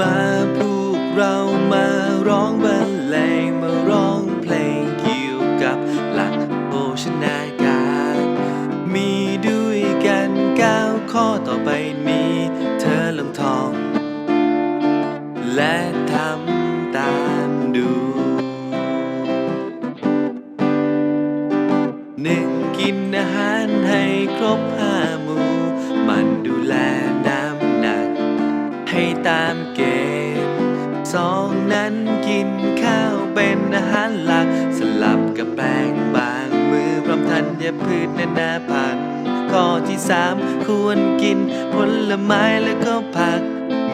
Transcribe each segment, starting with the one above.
มาพวกเรามาร้องบรรเลงมาร้องเพลงเกี่ยวกับหลักโภชนาการ มีด้วยกันก้าวข้อต่อไปนี้เธอลองทอง และทำตามดูหนึ่งกินอาหารให้ครบห้ามู่มันดู ตามเกณฑ์สองนั้นกินข้าวเป็นอาหารหลัก สลับกับแป้งบางมือพร้อมธัญพืชนานาพันธุ์ข้อที่สามควรกินผลไม้และก็ผัก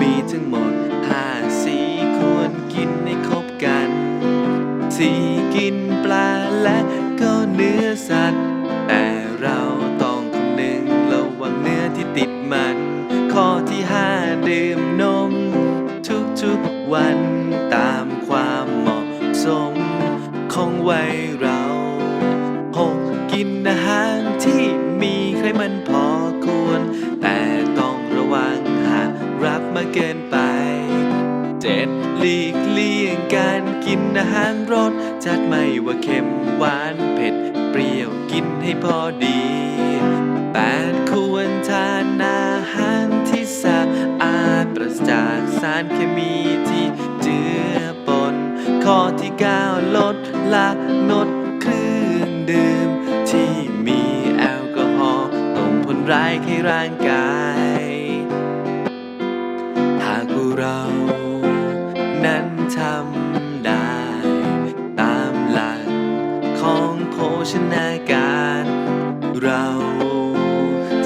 มีทั้งหมดห้าสีควรกินให้ครบกันสี่กินปลาและก็เนื้อสัตว์ แต่เราต้อง วันตามความเหมาะสมของวัยเราหกกินอาหารที่มีไขมันพอควร แต่ต้องระวังหากรับมาเกินไปเจ็ดหลีกเลี่ยงการกินอาหารรสจัดไม่ว่าเค็มหวานเผ็ด เปรี้ยวกินให้พอดีแปดควรทานอาหาร จากสารเคมีที่เจือปน ข้อที่เก้าลดละงดเครื่องดื่ม ที่มีแอลกอฮอล์ส่งผลร้ายให้ร่างกาย หากพวกเรานั้นทำได้ ตามหลักของโภชนาการ เรา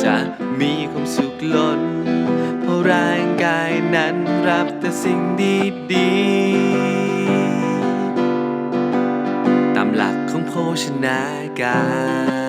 จะมีความสุขล้น ร่างกายนั้นรับแต่สิ่งดีๆ ตามหลักของโภชนาการ